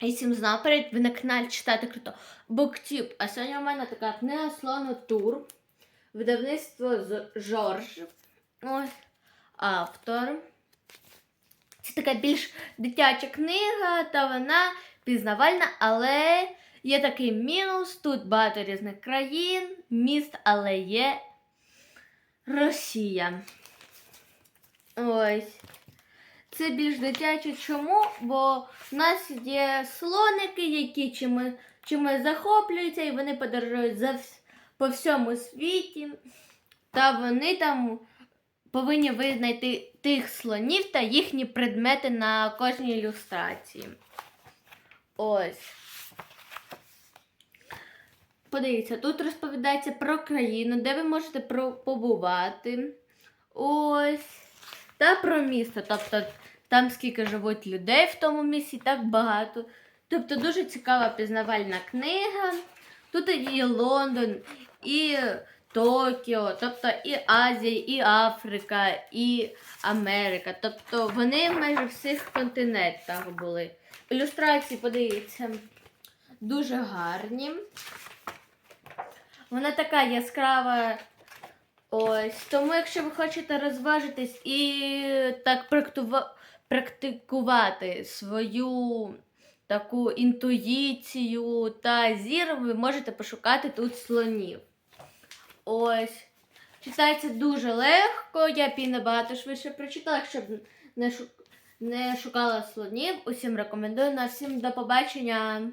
І всім знав перед ви на каналі читати круто. Буктюб. А сьогодні у мене така книга Слону Тур. Видавництво з Жорж. Ось автор. Це така більш дитяча книга, та вона пізнавальна, але є такий мінус. Тут багато різних країн, міст, але є Росія. Ось. Це більш дитяче. Чому? Бо в нас є слоники, які чимось, чимось захоплюються, і вони подорожують за, по всьому світі. Та вони там повинні визнати тих слонів та їхні предмети на кожній ілюстрації. Ось. Подивіться, тут розповідається про країну, де ви можете побувати. Ось. Та про місто. Тобто там скільки живуть людей в тому місті, так багато. Тобто дуже цікава пізнавальна книга. Тут і Лондон, і Токіо, тобто і Азія, і Африка, і Америка. Тобто вони майже всіх континентах були. Ілюстрації, подивіться, дуже гарні. Вона така яскрава. Ось. Тому, якщо ви хочете розважитись і так практикувати свою таку інтуїцію та зір, ви можете пошукати тут слонів. Ось. Читається дуже легко, я б і набагато швидше прочитала, якщо б не шукала слонів. Усім рекомендую. На всім до побачення.